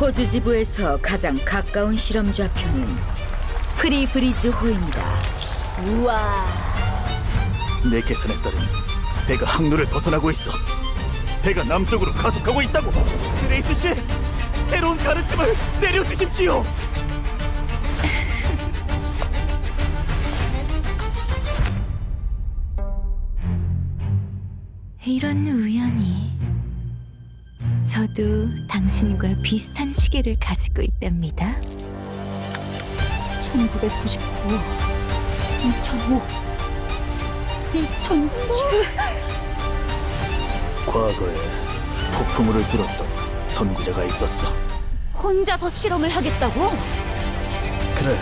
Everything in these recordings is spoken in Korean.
호주 지부에서 가장 가까운 실험 좌표는 프리브리즈 호입니다. 우와. 내 계산에 따르면 배가 항로를 벗어나고 있어. 배가 남쪽으로 가속하고 있다고. 그레이스 씨, 새로운 가르침을 내려주십시오. 이런 저도 당신과 비슷한 시계를 가지고 있답니다. 1999, 2005, 2007. 과거에 폭풍우를 뚫었던 선구자가 있었어. 혼자서 실험을 하겠다고? 그래.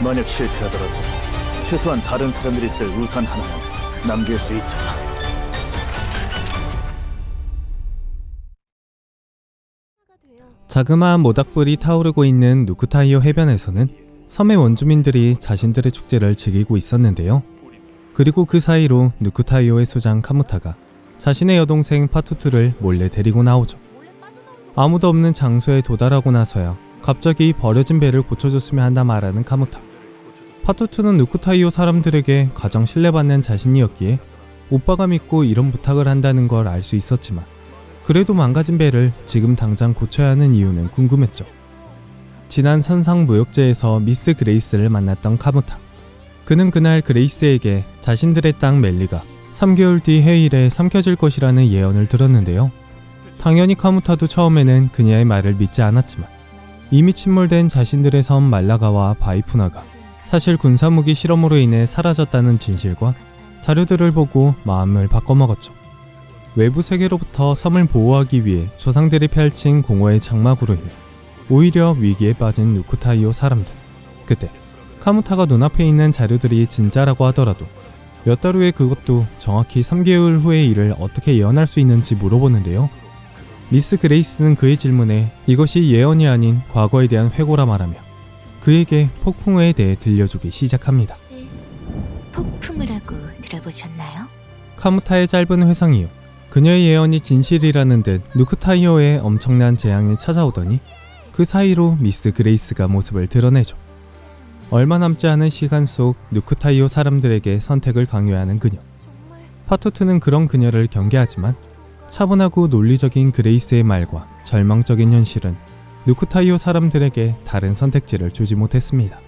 만약 실패하더라도 최소한 다른 사람들이 쓸 우산 하나는 남길 수 있잖아. 자그마한 모닥불이 타오르고 있는 누쿠타이오 해변에서는 섬의 원주민들이 자신들의 축제를 즐기고 있었는데요. 그리고 그 사이로 누쿠타이오의 수장 카무타가 자신의 여동생 파투투를 몰래 데리고 나오죠. 아무도 없는 장소에 도달하고 나서야 갑자기 버려진 배를 고쳐줬으면 한다 말하는 카무타. 파투투는 누쿠타이오 사람들에게 가장 신뢰받는 자신이었기에 오빠가 믿고 이런 부탁을 한다는 걸 알 수 있었지만 그래도 망가진 배를 지금 당장 고쳐야 하는 이유는 궁금했죠. 지난 선상 무역제에서 미스 그레이스를 만났던 카무타. 그는 그날 그레이스에게 자신들의 땅 멜리가 3개월 뒤 해일에 삼켜질 것이라는 예언을 들었는데요. 당연히 카무타도 처음에는 그녀의 말을 믿지 않았지만 이미 침몰된 자신들의 섬 말라가와 바이푸나가 사실 군사무기 실험으로 인해 사라졌다는 진실과 자료들을 보고 마음을 바꿔먹었죠. 외부 세계로부터 섬을 보호하기 위해 조상들이 펼친 공허의 장막으로 인해 오히려 위기에 빠진 누쿠타이오 사람들. 그때 카무타가 눈앞에 있는 자료들이 진짜라고 하더라도 몇 달 후에 그것도 정확히 3개월 후의 일을 어떻게 예언할 수 있는지 물어보는데요. 미스 그레이스는 그의 질문에 이것이 예언이 아닌 과거에 대한 회고라 말하며 그에게 폭풍우에 대해 들려주기 시작합니다. 폭풍우라고 들어보셨나요? 카무타의 짧은 회상 이후 그녀의 예언이 진실이라는 듯 누쿠타이오에 엄청난 재앙이 찾아오더니 그 사이로 미스 그레이스가 모습을 드러내죠. 얼마 남지 않은 시간 속 누쿠타이오 사람들에게 선택을 강요하는 그녀. 파토트는 그런 그녀를 경계하지만 차분하고 논리적인 그레이스의 말과 절망적인 현실은 누쿠타이오 사람들에게 다른 선택지를 주지 못했습니다.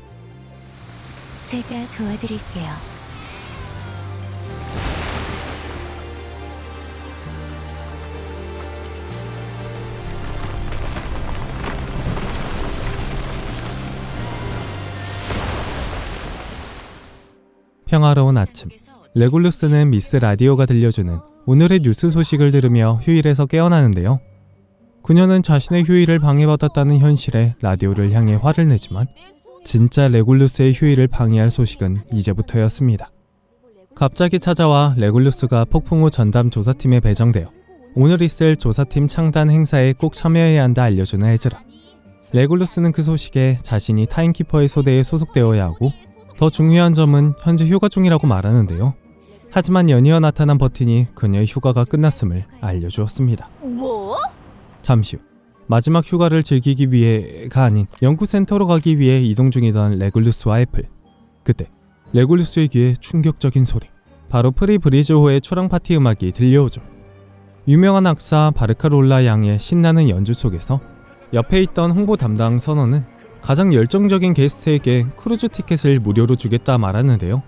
제가 도와드릴게요. 평화로운 아침. 레굴루스는 미스 라디오가 들려주는 오늘의 뉴스 소식을 들으며 휴일에서 깨어나는데요. 그녀는 자신의 휴일을 방해받았다는 현실에 라디오를 향해 화를 내지만 진짜 레굴루스의 휴일을 방해할 소식은 이제부터였습니다. 갑자기 찾아와 레굴루스가 폭풍우 전담 조사팀에 배정되어 오늘 있을 조사팀 창단 행사에 꼭 참여해야 한다 알려주는 에즈라. 레굴루스는 그 소식에 자신이 타임키퍼의 소대에 소속되어야 하고 더 중요한 점은 현재 휴가 중이라고 말하는데요. 하지만 연이어 나타난 버틴이 그녀의 휴가가 끝났음을 알려주었습니다. 뭐? 잠시 후 마지막 휴가를 즐기기 위해가 아닌 연구센터로 가기 위해 이동 중이던 레굴루스와 애플. 그때 레굴루스의 귀에 충격적인 소리. 바로 프리 브리즈호의 초랑 파티 음악이 들려오죠. 유명한 악사 바르카롤라 양의 신나는 연주 속에서 옆에 있던 홍보 담당 선원은 가장 열정적인 게스트에게 크루즈 티켓을 무료로 주겠다 말하는데요.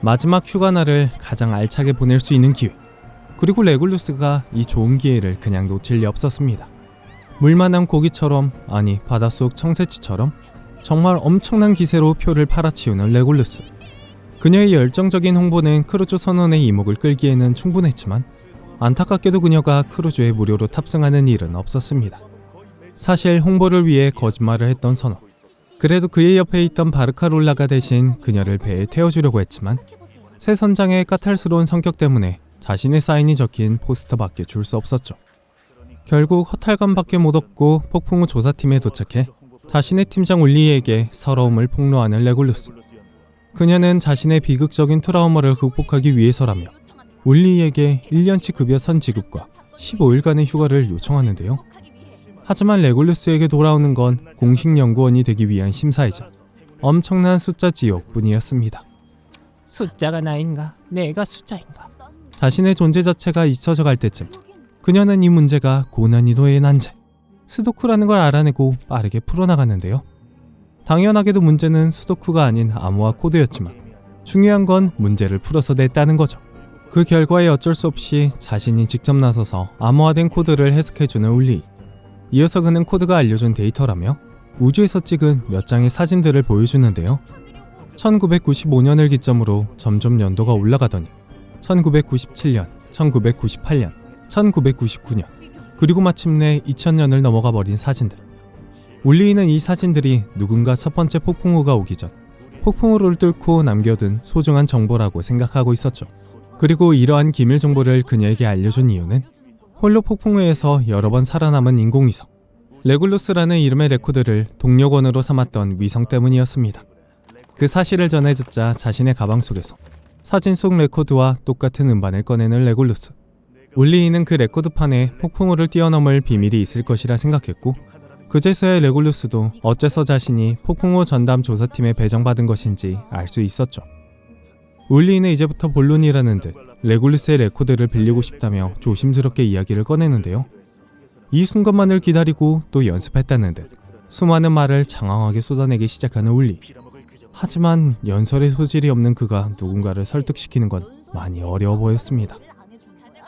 마지막 휴가 날을 가장 알차게 보낼 수 있는 기회. 그리고 레굴루스가 이 좋은 기회를 그냥 놓칠 리 없었습니다. 물만한 고기처럼 아니 바닷속 청새치처럼 정말 엄청난 기세로 표를 팔아치우는 레굴루스. 그녀의 열정적인 홍보는 크루즈 선원의 이목을 끌기에는 충분했지만 안타깝게도 그녀가 크루즈에 무료로 탑승하는 일은 없었습니다. 사실 홍보를 위해 거짓말을 했던 선원. 그래도 그의 옆에 있던 바르카롤라가 대신 그녀를 배에 태워주려고 했지만 새 선장의 까탈스러운 성격 때문에 자신의 사인이 적힌 포스터밖에 줄 수 없었죠. 결국 허탈감밖에 못 얻고 폭풍우 조사팀에 도착해 자신의 팀장 울리에게 서러움을 폭로하는 레굴루스. 그녀는 자신의 비극적인 트라우마를 극복하기 위해서라며 울리에게 1년치 급여 선 지급과 15일간의 휴가를 요청하는데요. 하지만 레골루스에게 돌아오는 건 공식 연구원이 되기 위한 심사이자 엄청난 숫자 지옥뿐이었습니다. 숫자가 나인가? 내가 숫자인가? 자신의 존재 자체가 잊혀져 갈 때쯤 그녀는 이 문제가 고난이도의 난제 스도쿠라는 걸 알아내고 빠르게 풀어나갔는데요. 당연하게도 문제는 수도쿠가 아닌 암호화 코드였지만 중요한 건 문제를 풀어서 냈다는 거죠. 그 결과에 어쩔 수 없이 자신이 직접 나서서 암호화된 코드를 해석해주는 울리. 이어서 그는 코드가 알려준 데이터라며 우주에서 찍은 몇 장의 사진들을 보여주는데요. 1995년을 기점으로 점점 연도가 올라가더니 1997년, 1998년, 1999년, 그리고 마침내 2000년을 넘어가 버린 사진들. 울리는 이 사진들이 누군가 첫 번째 폭풍우가 오기 전 폭풍우를 뚫고 남겨둔 소중한 정보라고 생각하고 있었죠. 그리고 이러한 기밀 정보를 그녀에게 알려준 이유는 홀로 폭풍우에서 여러 번 살아남은 인공위성 레굴루스라는 이름의 레코드를 동력원으로 삼았던 위성 때문이었습니다. 그 사실을 전해 듣자 자신의 가방 속에서 사진 속 레코드와 똑같은 음반을 꺼내는 레굴루스. 울리이는 그 레코드판에 폭풍우를 뛰어넘을 비밀이 있을 것이라 생각했고 그제서야 레굴루스도 어째서 자신이 폭풍우 전담 조사팀에 배정받은 것인지 알 수 있었죠. 울리는 이제부터 본론이라는 듯 레굴루스의 레코드를 빌리고 싶다며 조심스럽게 이야기를 꺼내는데요. 이 순간만을 기다리고 또 연습했다는 듯 수많은 말을 장황하게 쏟아내기 시작하는 울리. 하지만 연설의 소질이 없는 그가 누군가를 설득시키는 건 많이 어려워 보였습니다.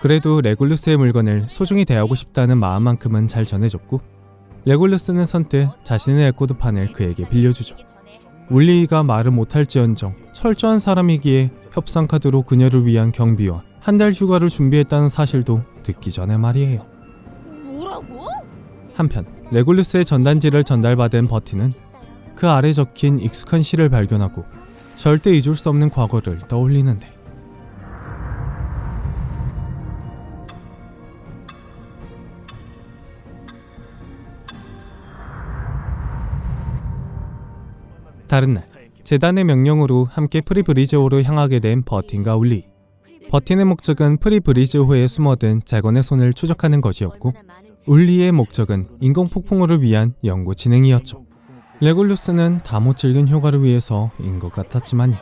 그래도 레굴루스의 물건을 소중히 대하고 싶다는 마음만큼은 잘 전해줬고 레골루스는 선뜻 자신의 레코드판을 그에게 빌려주죠. 울리가 말을 못할지언정 철저한 사람이기에 협상 카드로 그녀를 위한 경비와 한 달 휴가를 준비했다는 사실도 듣기 전에 말이에요. 뭐라고? 한편 레골루스의 전단지를 전달받은 버티는 그 아래 적힌 익숙한 시를 발견하고 절대 잊을 수 없는 과거를 떠올리는데 다른 날 재단의 명령으로 함께 프리브리즈호로 향하게 된 버틴과 울리 버틴의 목적은 프리브리즈호에 숨어든 재건의 손을 추적하는 것이었고 울리의 목적은 인공 폭풍우를 위한 연구 진행이었죠. 레굴루스는 다못 즐긴 휴가를 위해서 인 것 같았지만요.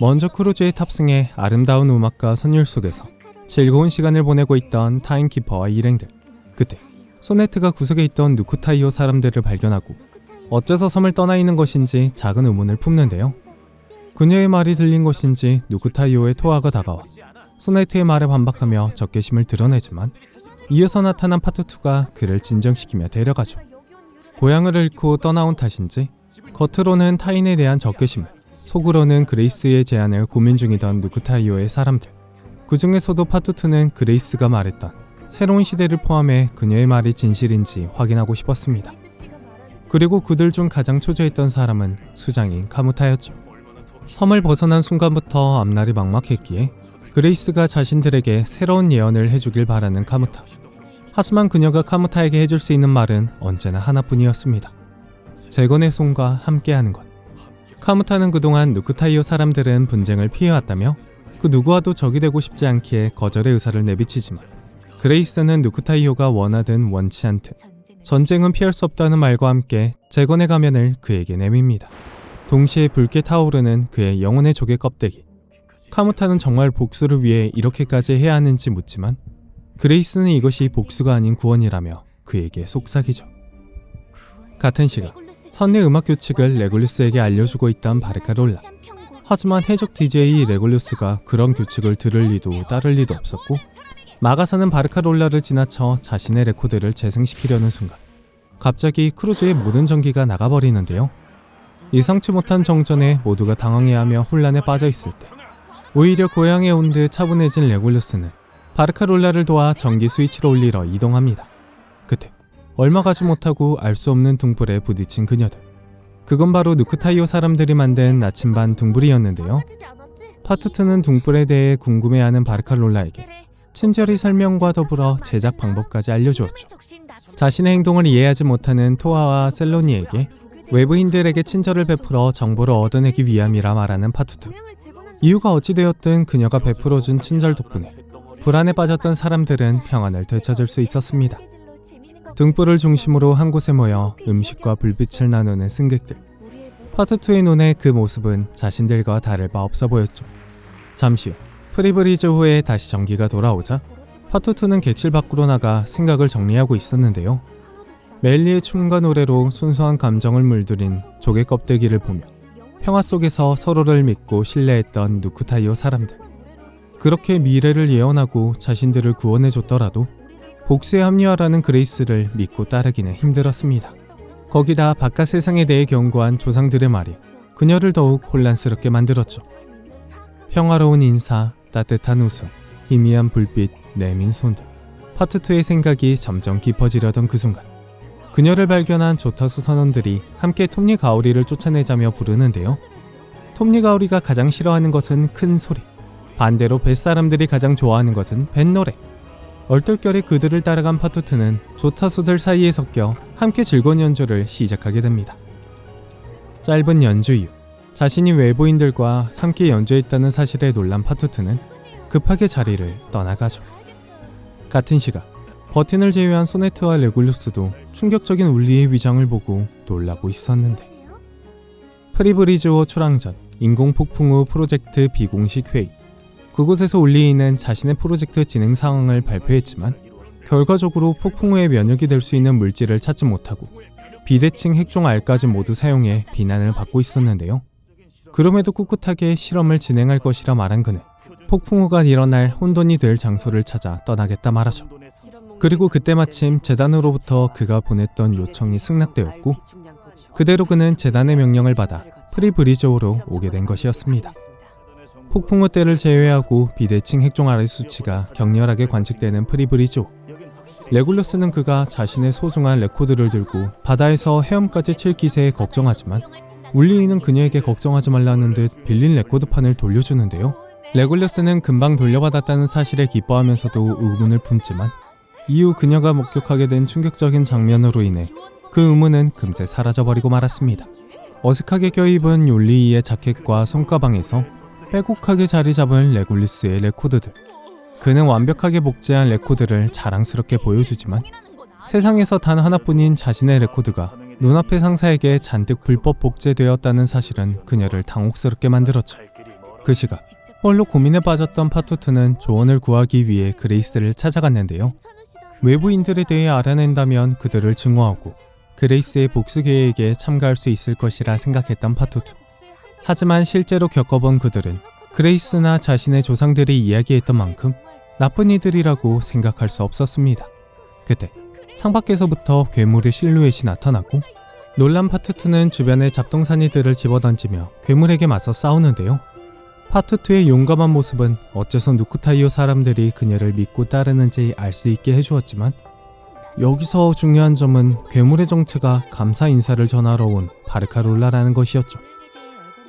먼저 크루즈에 탑승해 아름다운 음악과 선율 속에서 즐거운 시간을 보내고 있던 타임키퍼와 일행들. 그때 소네트가 구석에 있던 누쿠타이오 사람들을 발견하고 어째서 섬을 떠나 있는 것인지 작은 의문을 품는데요. 그녀의 말이 들린 것인지 누쿠타이오의 토아가 다가와 소네트의 말에 반박하며 적개심을 드러내지만 이어서 나타난 파트 2가 그를 진정시키며 데려가죠. 고향을 잃고 떠나온 탓인지 겉으로는 타인에 대한 적개심을 속으로는 그레이스의 제안을 고민 중이던 누쿠타이오의 사람들 그 중에서도 파트 2는 그레이스가 말했던 새로운 시대를 포함해 그녀의 말이 진실인지 확인하고 싶었습니다. 그리고 그들 중 가장 초조했던 사람은 수장인 카무타였죠. 섬을 벗어난 순간부터 앞날이 막막했기에 그레이스가 자신들에게 새로운 예언을 해주길 바라는 카무타. 하지만 그녀가 카무타에게 해줄 수 있는 말은 언제나 하나뿐이었습니다. 재건의 손과 함께하는 것. 카무타는 그동안 누쿠타이오 사람들은 분쟁을 피해왔다며 그 누구와도 적이 되고 싶지 않기에 거절의 의사를 내비치지만 그레이스는 누쿠타이오가 원하든 원치 않든 전쟁은 피할 수 없다는 말과 함께 재건의 가면을 그에게 내밉니다. 동시에 붉게 타오르는 그의 영혼의 조개 껍데기. 카무타는 정말 복수를 위해 이렇게까지 해야 하는지 묻지만 그레이스는 이것이 복수가 아닌 구원이라며 그에게 속삭이죠. 같은 시각 선의 음악 규칙을 레굴루스에게 알려주고 있던 바르카롤라. 하지만 해적 DJ 레굴루스가 그런 규칙을 들을 리도 따를 리도 없었고 마가사는 바르카롤라를 지나쳐 자신의 레코드를 재생시키려는 순간 갑자기 크루즈의 모든 전기가 나가버리는데요. 예상치 못한 정전에 모두가 당황해하며 혼란에 빠져 있을 때 오히려 고향에 온 듯 차분해진 레굴루스는 바르카롤라를 도와 전기 스위치를 올리러 이동합니다. 그때 얼마 가지 못하고 알 수 없는 등불에 부딪힌 그녀들. 그건 바로 누크타이오 사람들이 만든 나침반 등불이었는데요. 파트 2는 등불에 대해 궁금해하는 바르카롤라에게 친절히 설명과 더불어 제작 방법까지 알려주었죠. 자신의 행동을 이해하지 못하는 토아와 셀로니에게 외부인들에게 친절을 베풀어 정보를 얻어내기 위함이라 말하는 파트 2. 이유가 어찌되었든 그녀가 베풀어준 친절 덕분에 불안에 빠졌던 사람들은 평안을 되찾을 수 있었습니다. 등불을 중심으로 한 곳에 모여 음식과 불빛을 나누는 승객들. 파트 2의 눈에 그 모습은 자신들과 다를 바 없어 보였죠. 잠시 후 프리브리즈 후에 다시 전기가 돌아오자 파트 2는 객실 밖으로 나가 생각을 정리하고 있었는데요. 멜리의 춤과 노래로 순수한 감정을 물들인 조개 껍데기를 보며 평화 속에서 서로를 믿고 신뢰했던 누쿠타이오 사람들. 그렇게 미래를 예언하고 자신들을 구원해줬더라도 복수에 합리화라는 그레이스를 믿고 따르기는 힘들었습니다. 거기다 바깥 세상에 대해 경고한 조상들의 말이 그녀를 더욱 혼란스럽게 만들었죠. 평화로운 인사, 따뜻한 웃음, 희미한 불빛, 내민 손들. 파트 2의 생각이 점점 깊어지려던 그 순간 그녀를 발견한 조타수 선원들이 함께 톱니 가오리를 쫓아내자며 부르는데요. 톱니 가오리가 가장 싫어하는 것은 큰 소리. 반대로 뱃사람들이 가장 좋아하는 것은 뱃노래. 얼떨결에 그들을 따라간 파투트는 조타수들 사이에 섞여 함께 즐거운 연주를 시작하게 됩니다. 짧은 연주 이후 자신이 외부인들과 함께 연주했다는 사실에 놀란 파투트는 급하게 자리를 떠나가죠. 같은 시각 버틴을 제외한 소네트와 레굴루스도 충격적인 울리의 위장을 보고 놀라고 있었는데 프리브리즈호 출항 전 인공폭풍 후 프로젝트 비공식 회의 그곳에서 울리이는 자신의 프로젝트 진행 상황을 발표했지만 결과적으로 폭풍 후에 면역이 될 수 있는 물질을 찾지 못하고 비대칭 핵종 알까지 모두 사용해 비난을 받고 있었는데요. 그럼에도 꿋꿋하게 실험을 진행할 것이라 말한 그는 폭풍우가 일어날 혼돈이 될 장소를 찾아 떠나겠다 말하죠. 그리고 그때 마침 재단으로부터 그가 보냈던 요청이 승낙되었고 그대로 그는 재단의 명령을 받아 프리브리저우로 오게 된 것이었습니다. 폭풍우 때를 제외하고 비대칭 핵종 아래 수치가 격렬하게 관측되는 프리브리조. 레굴러스는 그가 자신의 소중한 레코드를 들고 바다에서 헤엄까지 칠 기세에 걱정하지만 울리이는 그녀에게 걱정하지 말라는 듯 빌린 레코드판을 돌려주는데요. 레굴러스는 금방 돌려받았다는 사실에 기뻐하면서도 의문을 품지만 이후 그녀가 목격하게 된 충격적인 장면으로 인해 그 의문은 금세 사라져버리고 말았습니다. 어색하게 껴입은 욜리이의 자켓과 손가방에서 빼곡하게 자리 잡은 레굴리스의 레코드들. 그는 완벽하게 복제한 레코드를 자랑스럽게 보여주지만 세상에서 단 하나뿐인 자신의 레코드가 눈앞의 상사에게 잔뜩 불법 복제되었다는 사실은 그녀를 당혹스럽게 만들었죠. 그 시각 홀로 고민에 빠졌던 파투트는 조언을 구하기 위해 그레이스를 찾아갔는데요. 외부인들에 대해 알아낸다면 그들을 증오하고 그레이스의 복수 계획에 참가할 수 있을 것이라 생각했던 파투트. 하지만 실제로 겪어본 그들은 그레이스나 자신의 조상들이 이야기했던 만큼 나쁜 이들이라고 생각할 수 없었습니다. 그때 창밖에서부터 괴물의 실루엣이 나타나고 놀란 파투트는 주변의 잡동사니들을 집어던지며 괴물에게 맞서 싸우는데요. 파투트의 용감한 모습은 어째서 누쿠타이오 사람들이 그녀를 믿고 따르는지 알 수 있게 해주었지만 여기서 중요한 점은 괴물의 정체가 감사 인사를 전하러 온 바르카롤라라는 것이었죠.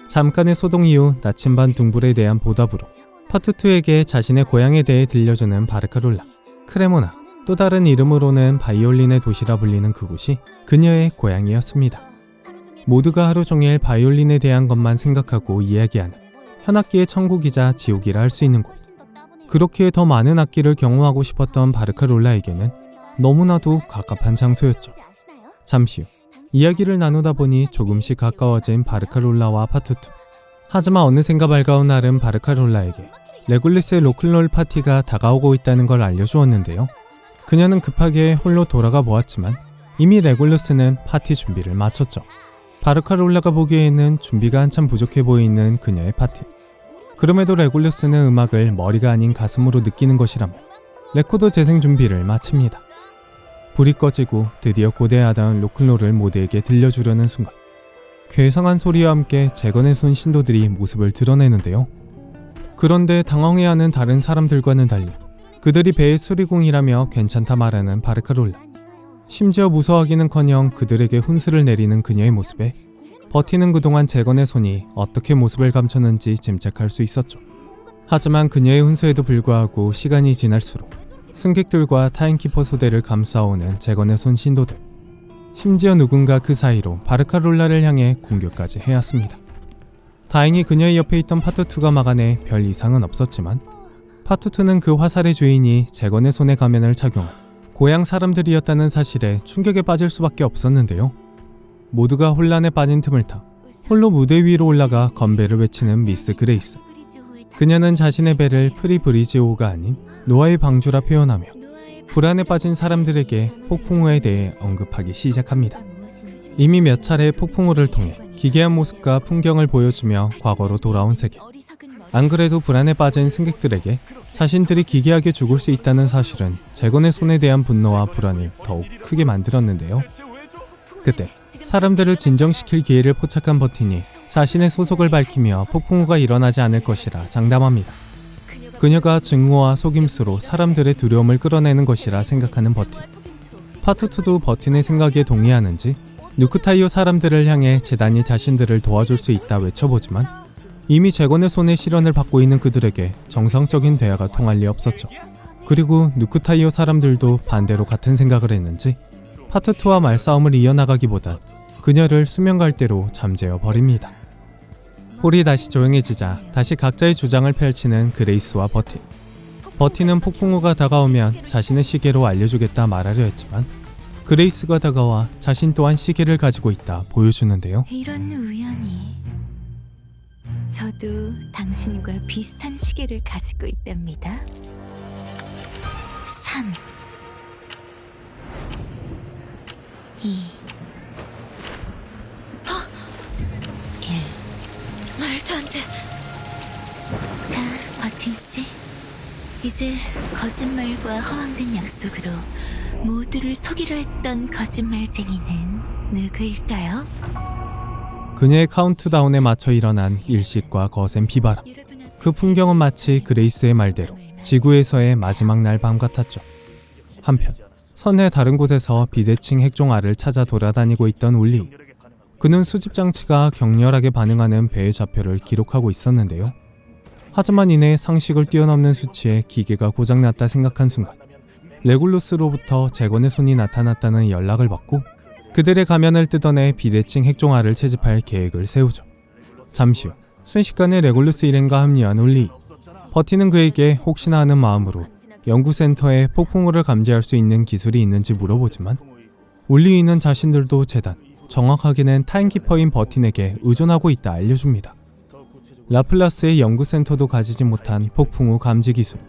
잠깐의 소동 이후 나침반 둥불에 대한 보답으로 파투투에게 자신의 고향에 대해 들려주는 바르카롤라, 크레모나, 또 다른 이름으로는 바이올린의 도시라 불리는 그곳이 그녀의 고향이었습니다. 모두가 하루 종일 바이올린에 대한 것만 생각하고 이야기하는 현악기의 천국이자 지옥이라 할 수 있는 곳. 그렇기에 더 많은 악기를 경험하고 싶었던 바르카롤라에게는 너무나도 갑갑한 장소였죠. 잠시 후 이야기를 나누다 보니 조금씩 가까워진 바르카롤라와 파투투. 하지만 어느샌가 밝아온 날은 바르카롤라에게 레굴리스의 로클롤 파티가 다가오고 있다는 걸 알려주었는데요. 그녀는 급하게 홀로 돌아가 보았지만 이미 레굴루스는 파티 준비를 마쳤죠. 바르카롤라가 보기에는 준비가 한참 부족해 보이는 그녀의 파티. 그럼에도 레굴루스는 음악을 머리가 아닌 가슴으로 느끼는 것이라며 레코드 재생 준비를 마칩니다. 불이 꺼지고 드디어 고대하던 로클롤을 모두에게 들려주려는 순간 괴상한 소리와 함께 재건의 손 신도들이 모습을 드러내는데요. 그런데 당황해하는 다른 사람들과는 달리 그들이 배의 수리공이라며 괜찮다 말하는 바르카롤라. 심지어 무서워하기는커녕 그들에게 훈수를 내리는 그녀의 모습에 버티는 그동안 재건의 손이 어떻게 모습을 감췄는지 짐작할 수 있었죠. 하지만 그녀의 훈수에도 불구하고 시간이 지날수록 승객들과 타임키퍼 소대를 감싸오는 재건의 손 신도들. 심지어 누군가 그 사이로 바르카롤라를 향해 공격까지 해왔습니다. 다행히 그녀의 옆에 있던 파트2가 막아내 별 이상은 없었지만 파트 2는 그 화살의 주인이 재건의 손의 가면을 착용한 고향 사람들이었다는 사실에 충격에 빠질 수밖에 없었는데요. 모두가 혼란에 빠진 틈을 타 홀로 무대 위로 올라가 건배를 외치는 미스 그레이스. 그녀는 자신의 배를 프리 브리지오가 아닌 노아의 방주라 표현하며 불안에 빠진 사람들에게 폭풍우에 대해 언급하기 시작합니다. 이미 몇 차례 폭풍우를 통해 기괴한 모습과 풍경을 보여주며 과거로 돌아온 세계. 안 그래도 불안에 빠진 승객들에게 자신들이 기괴하게 죽을 수 있다는 사실은 재건의 손에 대한 분노와 불안을 더욱 크게 만들었는데요. 그때 사람들을 진정시킬 기회를 포착한 버틴이 자신의 소속을 밝히며 폭풍우가 일어나지 않을 것이라 장담합니다. 그녀가 증오와 속임수로 사람들의 두려움을 끌어내는 것이라 생각하는 버틴. 파투투도 버틴의 생각에 동의하는지 누크타이오 사람들을 향해 재단이 자신들을 도와줄 수 있다 외쳐보지만 이미 재건의 손에 실현을 받고 있는 그들에게 정상적인 대화가 통할 리 없었죠. 그리고 누크타이오 사람들도 반대로 같은 생각을 했는지 파투투와 말싸움을 이어나가기보단 그녀를 수면갈대로 잠재워 버립니다. 홀이 다시 조용해지자 다시 각자의 주장을 펼치는 그레이스와 버틴. 버틴은 폭풍우가 다가오면 자신의 시계로 알려주겠다 말하려 했지만 그레이스가 다가와 자신 또한 시계를 가지고 있다 보여주는데요. 이런 우연이 저도 당신과 비슷한 시계를 가지고 있답니다. 3 2 1 말도 안 돼. 자, 버틴 씨. 이제 거짓말과 허황된 약속으로 모두를 속이려 했던 거짓말쟁이는 누구일까요? 그녀의 카운트다운에 맞춰 일어난 일식과 거센 비바람. 그 풍경은 마치 그레이스의 말대로 지구에서의 마지막 날 밤 같았죠. 한편 선의 다른 곳에서 비대칭 핵종알을 찾아 돌아다니고 있던 울리. 그는 수집 장치가 격렬하게 반응하는 배의 좌표를 기록하고 있었는데요. 하지만 이내 상식을 뛰어넘는 수치에 기계가 고장났다 생각한 순간 레굴루스로부터 재건의 손이 나타났다는 연락을 받고 그들의 가면을 뜯어내 비대칭 핵종알을 채집할 계획을 세우죠. 잠시 후 순식간에 레굴루스 일행과 합류한 울리. 버티는 그에게 혹시나 하는 마음으로 연구센터에 폭풍우를 감지할 수 있는 기술이 있는지 물어보지만 울리이는 자신들도 재단, 정확하게는 타임키퍼인 버틴에게 의존하고 있다 알려줍니다. 라플라스의 연구센터도 가지지 못한 폭풍우 감지 기술.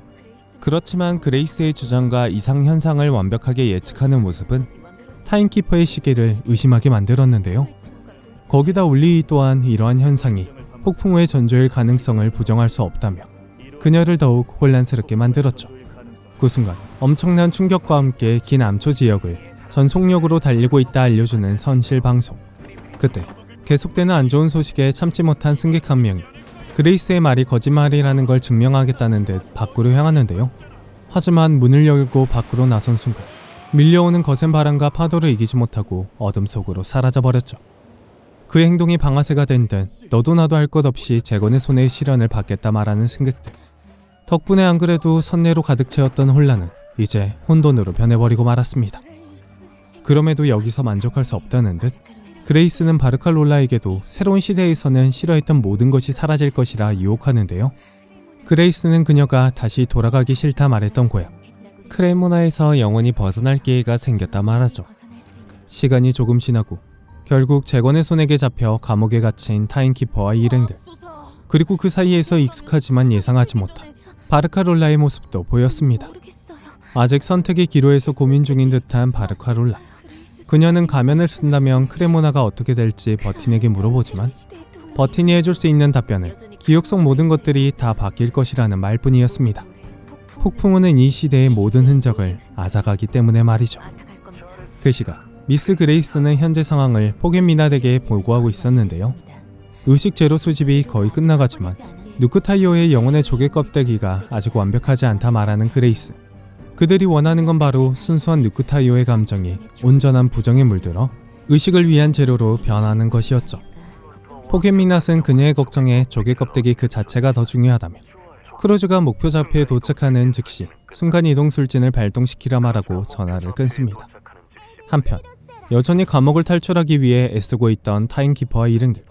그렇지만 그레이스의 주장과 이상 현상을 완벽하게 예측하는 모습은 타임키퍼의 시계를 의심하게 만들었는데요. 거기다 울리 또한 이러한 현상이 폭풍우의 전조일 가능성을 부정할 수 없다며 그녀를 더욱 혼란스럽게 만들었죠. 그 순간 엄청난 충격과 함께 긴 암초 지역을 전속력으로 달리고 있다 알려주는 선실 방송. 그때 계속되는 안 좋은 소식에 참지 못한 승객 한 명이 그레이스의 말이 거짓말이라는 걸 증명하겠다는 듯 밖으로 향하는데요. 하지만 문을 열고 밖으로 나선 순간 밀려오는 거센 바람과 파도를 이기지 못하고 어둠 속으로 사라져 버렸죠. 그 행동이 방아쇠가 된 듯 너도 나도 할 것 없이 재건의 손에 실현을 받겠다 말하는 승객들. 덕분에 안 그래도 선내로 가득 채웠던 혼란은 이제 혼돈으로 변해버리고 말았습니다. 그럼에도 여기서 만족할 수 없다는 듯 그레이스는 바르칼롤라에게도 새로운 시대에서는 싫어했던 모든 것이 사라질 것이라 유혹하는데요. 그레이스는 그녀가 다시 돌아가기 싫다 말했던 고향 크레모나에서 영원히 벗어날 기회가 생겼다 말하죠. 시간이 조금 지나고 결국 재건의 손에게 잡혀 감옥에 갇힌 타임키퍼와 일행들 그리고 그 사이에서 익숙하지만 예상하지 못한 바르카롤라의 모습도 보였습니다. 아직 선택의 기로에서 고민 중인 듯한 바르카롤라. 그녀는 가면을 쓴다면 크레모나가 어떻게 될지 버틴에게 물어보지만 버틴이 해줄 수 있는 답변은 기억 속 모든 것들이 다 바뀔 것이라는 말뿐이었습니다. 폭풍우는 이 시대의 모든 흔적을 앗아가기 때문에 말이죠. 그 시각 미스 그레이스는 현재 상황을 포겟미나에게 보고하고 있었는데요. 의식 제로 수집이 거의 끝나가지만 누크타이오의 영혼의 조개 껍데기가 아직 완벽하지 않다 말하는 그레이스. 그들이 원하는 건 바로 순수한 누크타이오의 감정이 온전한 부정에 물들어 의식을 위한 재료로 변하는 것이었죠. 포켓미낫은 그녀의 걱정에 조개 껍데기 그 자체가 더 중요하다며 크루즈가 목표 좌표에 도착하는 즉시 순간 이동 술진을 발동시키라 말하고 전화를 끊습니다. 한편 여전히 감옥을 탈출하기 위해 애쓰고 있던 타임키퍼와 일행들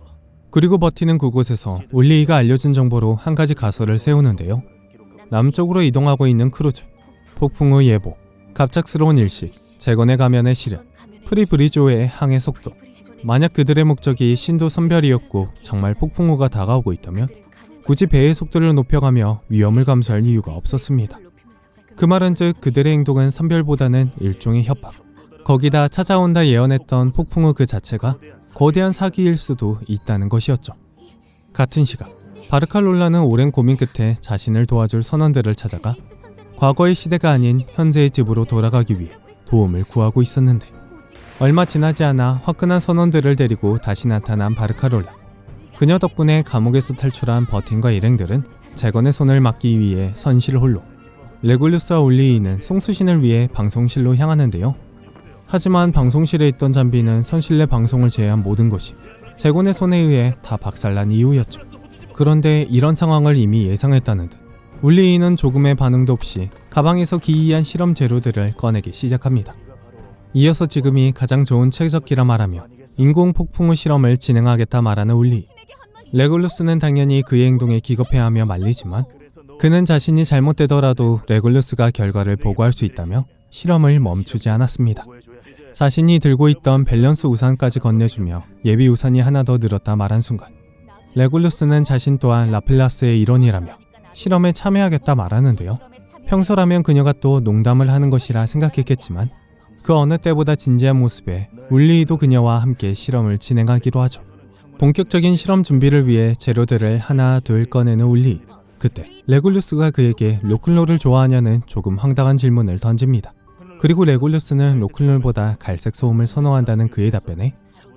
그리고 버티는 그곳에서 올리이가 알려준 정보로 한 가지 가설을 세우는데요. 남쪽으로 이동하고 있는 크루즈 폭풍우 예보 갑작스러운 일식, 재건의 가면의 시련, 프리브리조의 항해 속도. 만약 그들의 목적이 신도 선별이었고 정말 폭풍우가 다가오고 있다면 굳이 배의 속도를 높여가며 위험을 감수할 이유가 없었습니다. 그 말은즉 그들의 행동은 선별보다는 일종의 협박. 거기다 찾아온다 예언했던 폭풍우 그 자체가 거대한 사기일 수도 있다는 것이었죠. 같은 시각 바르칼롤라는 오랜 고민 끝에 자신을 도와줄 선원들을 찾아가 과거의 시대가 아닌 현재의 집으로 돌아가기 위해 도움을 구하고 있었는데 얼마 지나지 않아 화끈한 선원들을 데리고 다시 나타난 바르카롤라. 그녀 덕분에 감옥에서 탈출한 버틴과 일행들은 재건의 손을 막기 위해 선실 홀로 레굴루스와 올리이는 송수신을 위해 방송실로 향하는데요. 하지만 방송실에 있던 잠비는 선실 내 방송을 제외한 모든 것이 재건의 손에 의해 다 박살난 이유였죠. 그런데 이런 상황을 이미 예상했다는 듯 올리이는 조금의 반응도 없이 가방에서 기이한 실험 재료들을 꺼내기 시작합니다. 이어서 지금이 가장 좋은 최적기라 말하며 인공 폭풍우 실험을 진행하겠다 말하는 울리. 레굴루스는 당연히 그의 행동에 기겁해하며 말리지만 그는 자신이 잘못되더라도 레굴루스가 결과를 보고할 수 있다며 실험을 멈추지 않았습니다. 자신이 들고 있던 밸런스 우산까지 건네주며 예비 우산이 하나 더 늘었다 말한 순간 레굴루스는 자신 또한 라플라스의 일원이라며 실험에 참여하겠다 말하는데요. 평소라면 그녀가 또 농담을 하는 것이라 생각했겠지만 그 어느 때보다 진지한 모습에 울리도 그녀와 함께 실험을 진행하기로 하죠. 본격적인 실험 준비를 위해 재료들을 하나 둘 꺼내는 울리. 그때 레굴루스가 그에게 로클롤을 좋아하냐는 조금 황당한 질문을 던집니다. 그리고 레굴루스는 로클롤보다 갈색 소음을 선호한다는 그의 답변에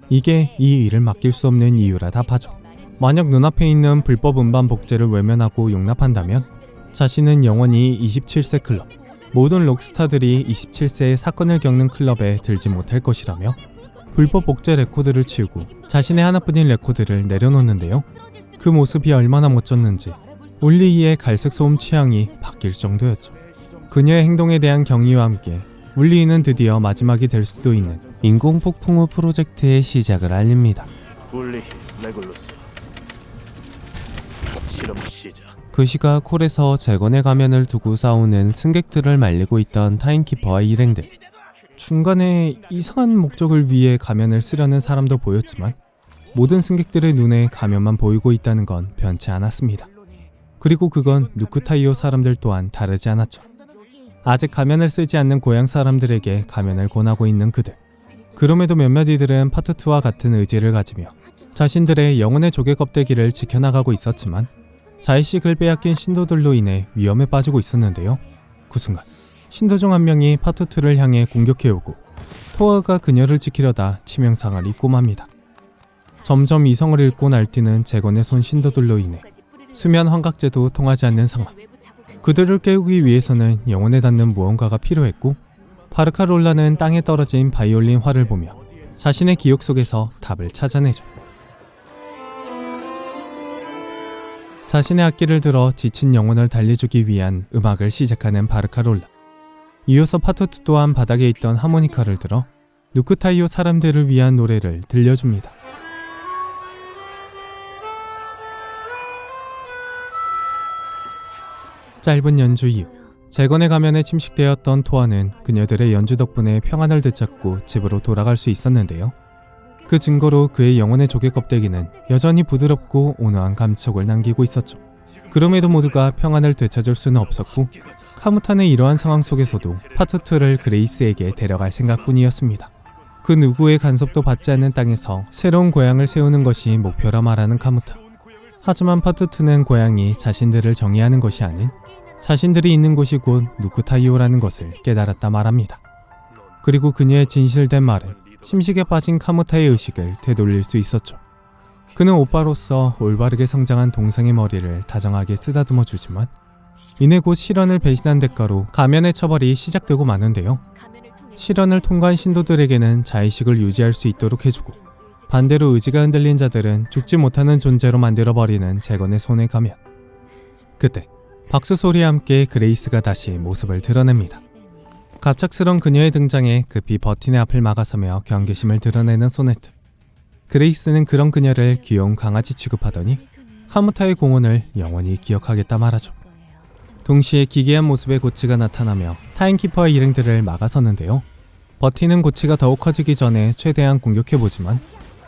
이게 이 일을 맡길 수 없는 이유라 답하죠. 만약 눈앞에 있는 불법 음반 복제를 외면하고 용납한다면 자신은 영원히 27세 클럽, 모든 록스타들이 27세의 사건을 겪는 클럽에 들지 못할 것이라며 불법 복제 레코드를 치우고 자신의 하나뿐인 레코드를 내려놓는데요. 그 모습이 얼마나 멋졌는지 울리이의 갈색 소음 취향이 바뀔 정도였죠. 그녀의 행동에 대한 경의와 함께 울리이는 드디어 마지막이 될 수도 있는 인공 폭풍 우 프로젝트의 시작을 알립니다. 울리 레굴루스 실험 시작 그 시각 콜에서 재건의 가면을 두고 싸우는 승객들을 말리고 있던 타임키퍼와 일행들. 중간에 이상한 목적을 위해 가면을 쓰려는 사람도 보였지만 모든 승객들의 눈에 가면만 보이고 있다는 건 변치 않았습니다. 그리고 그건 누쿠타이오 사람들 또한 다르지 않았죠. 아직 가면을 쓰지 않는 고향 사람들에게 가면을 권하고 있는 그들. 그럼에도 몇몇 이들은 파트2와 같은 의지를 가지며 자신들의 영혼의 조개 껍데기를 지켜나가고 있었지만 자의식을 빼앗긴 신도들로 인해 위험에 빠지고 있었는데요. 그 순간 신도 중 한 명이 파트2를 향해 공격해오고 토아가 그녀를 지키려다 치명상을 입고 맙니다. 점점 이성을 잃고 날뛰는 재건의 손 신도들로 인해 수면 환각제도 통하지 않는 상황. 그들을 깨우기 위해서는 영혼에 닿는 무언가가 필요했고 바르카롤라는 땅에 떨어진 바이올린 활을 보며 자신의 기억 속에서 답을 찾아내죠. 자신의 악기를 들어 지친 영혼을 달래주기 위한 음악을 시작하는 바르카롤라. 이어서 파토트 또한 바닥에 있던 하모니카를 들어 누쿠타이오 사람들을 위한 노래를 들려줍니다. 짧은 연주 이후 재건의 가면에 침식되었던 토아는 그녀들의 연주 덕분에 평안을 되찾고 집으로 돌아갈 수 있었는데요. 그 증거로 그의 영혼의 조개 껍데기는 여전히 부드럽고 온화한 감촉을 남기고 있었죠. 그럼에도 모두가 평안을 되찾을 수는 없었고 카무탄의 이러한 상황 속에서도 파트2를 그레이스에게 데려갈 생각뿐이었습니다. 그 누구의 간섭도 받지 않는 땅에서 새로운 고향을 세우는 것이 목표라 말하는 카무타. 하지만 파트2는 고향이 자신들을 정의하는 것이 아닌 자신들이 있는 곳이 곧 누쿠타이오라는 것을 깨달았다 말합니다. 그리고 그녀의 진실된 말은 심식에 빠진 카무타의 의식을 되돌릴 수 있었죠. 그는 오빠로서 올바르게 성장한 동생의 머리를 다정하게 쓰다듬어 주지만 이내 곧 실현을 배신한 대가로 가면의 처벌이 시작되고 마는데요. 실현을 통과한 신도들에게는 자의식을 유지할 수 있도록 해주고 반대로 의지가 흔들린 자들은 죽지 못하는 존재로 만들어버리는 재건의 손에 가면 그때 박수 소리와 함께 그레이스가 다시 모습을 드러냅니다. 갑작스런 그녀의 등장에 급히 버틴의 앞을 막아서며 경계심을 드러내는 소네트. 그레이스는 그런 그녀를 귀여운 강아지 취급하더니 카무타의 공헌을 영원히 기억하겠다 말하죠. 동시에 기괴한 모습의 고치가 나타나며 타임키퍼 일행들을 막아서는데요. 버티는 고치가 더욱 커지기 전에 최대한 공격해보지만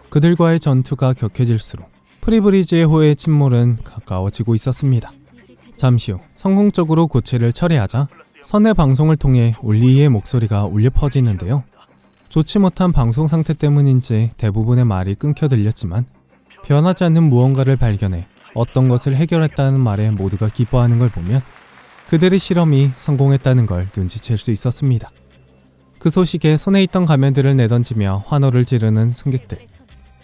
그들과의 전투가 격해질수록 프리브리지의 호의 침몰은 가까워지고 있었습니다. 잠시 후 성공적으로 고치를 처리하자 선의 방송을 통해 올리의 목소리가 울려 퍼지는데요. 좋지 못한 방송 상태 때문인지 대부분의 말이 끊겨 들렸지만 변하지 않는 무언가를 발견해 어떤 것을 해결했다는 말에 모두가 기뻐하는 걸 보면 그들의 실험이 성공했다는 걸 눈치챌 수 있었습니다. 그 소식에 손에 있던 가면들을 내던지며 환호를 지르는 승객들.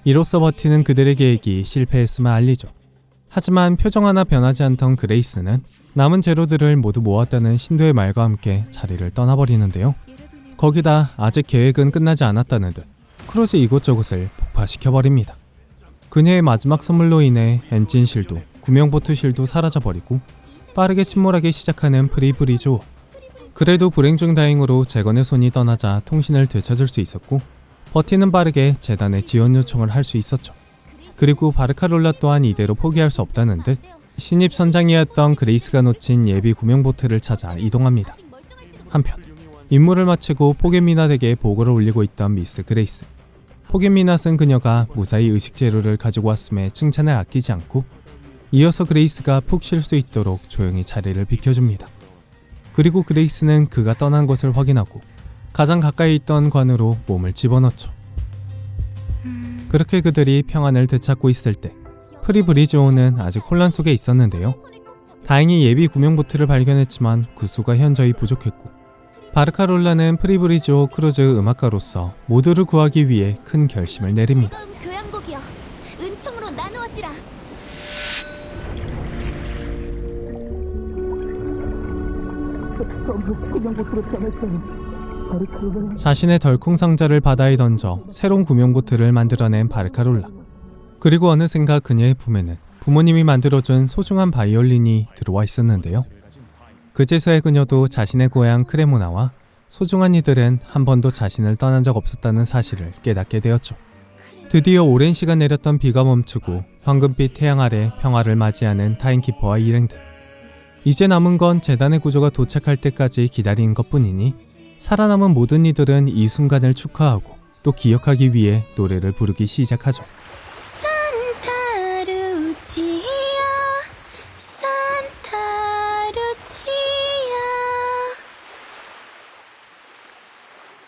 이로써 버티는 그들의 계획이 실패했음을 알리죠. 하지만 표정 하나 변하지 않던 그레이스는 남은 재료들을 모두 모았다는 신도의 말과 함께 자리를 떠나버리는데요. 거기다 아직 계획은 끝나지 않았다는 듯 크루즈 이곳저곳을 폭파시켜버립니다. 그녀의 마지막 선물로 인해 엔진실도 구명보트실도 사라져버리고 빠르게 침몰하기 시작하는 프리브리조. 그래도 불행 중 다행으로 재건의 손이 떠나자 통신을 되찾을 수 있었고 버티는 빠르게 재단에 지원 요청을 할 수 있었죠. 그리고 바르카롤라 또한 이대로 포기할 수 없다는 듯 신입 선장이었던 그레이스가 놓친 예비 구명보트를 찾아 이동합니다. 한편 임무를 마치고 포겟미낫에게 보고를 올리고 있던 미스 그레이스. 포겟미낫은 그녀가 무사히 의식 재료를 가지고 왔음에 칭찬을 아끼지 않고 이어서 그레이스가 푹 쉴 수 있도록 조용히 자리를 비켜줍니다. 그리고 그레이스는 그가 떠난 것을 확인하고 가장 가까이 있던 관으로 몸을 집어넣죠. 그렇게 그들이 평안을 되찾고 있을 때 프리 브리즈호는 아직 혼란 속에 있었는데요. 다행히 예비 구명보트를 발견했지만 구수가 현저히 부족했고 바르카롤라는 프리 브리즈호 크루즈 음악가로서 모두를 구하기 위해 큰 결심을 내립니다. 자신의 덜컹 상자를 바다에 던져 새로운 구명보트를 만들어낸 바르카롤라. 그리고 어느샌가 그녀의 품에는 부모님이 만들어준 소중한 바이올린이 들어와 있었는데요. 그제서야 그녀도 자신의 고향 크레모나와 소중한 이들은 한 번도 자신을 떠난 적 없었다는 사실을 깨닫게 되었죠. 드디어 오랜 시간 내렸던 비가 멈추고 황금빛 태양 아래 평화를 맞이하는 타임키퍼와 일행들. 이제 남은 건 재단의 구조가 도착할 때까지 기다리는 것 뿐이니 살아남은 모든 이들은 이 순간을 축하하고 또 기억하기 위해 노래를 부르기 시작하죠.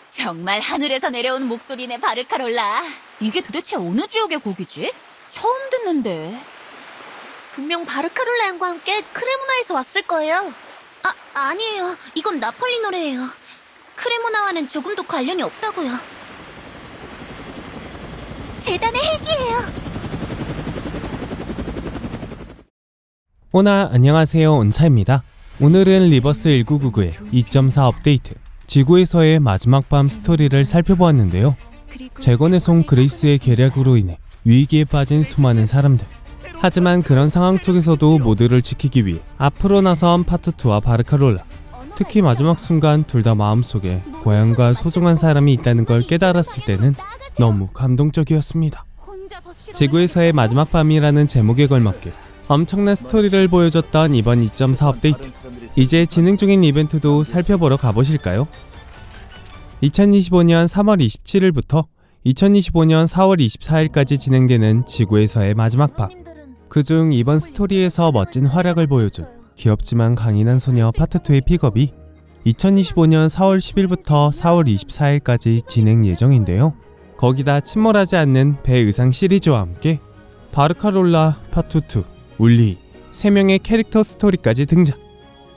정말 하늘에서 내려온 목소리네 바르카롤라 이게 도대체 어느 지역의 곡이지? 처음 듣는데 분명 바르카롤라 양과 함께 크레모나에서 왔을 거예요 아, 아니에요 이건 나폴리 노래예요 크레모나와는 조금도 관련이 없다고요 재단의 헬기예요 오나 안녕하세요 온차입니다. 오늘은 리버스 1999의 2.4 업데이트 지구에서의 마지막 밤 스토리를 살펴보았는데요. 재건의 송 그레이스의 계략으로 인해 위기에 빠진 수많은 사람들. 하지만 그런 상황 속에서도 모두를 지키기 위해 앞으로 나선 파트2와 바르카롤라. 특히 마지막 순간 둘 다 마음속에 고향과 소중한 사람이 있다는 걸 깨달았을 때는 너무 감동적이었습니다. 지구에서의 마지막 밤이라는 제목에 걸맞게 엄청난 스토리를 보여줬던 이번 2.4 업데이트. 이제 진행 중인 이벤트도 살펴보러 가보실까요? 2025년 3월 27일부터 2025년 4월 24일까지 진행되는 지구에서의 마지막 밤. 그중 이번 스토리에서 멋진 활약을 보여준 귀엽지만 강인한 소녀 파트 2의 픽업이 2025년 4월 10일부터 4월 24일까지 진행 예정인데요. 거기다 침몰하지 않는 배 의상 시리즈와 함께 바르카롤라 파트 2, 울리 3명의 캐릭터 스토리까지 등장.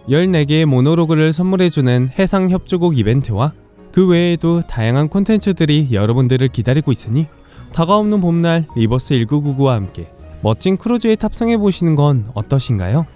14개의 모노로그를 선물해주는 해상 협조곡 이벤트와 그 외에도 다양한 콘텐츠들이 여러분들을 기다리고 있으니 다가오는 봄날 리버스 1999와 함께 멋진 크루즈에 탑승해 보시는 건 어떠신가요?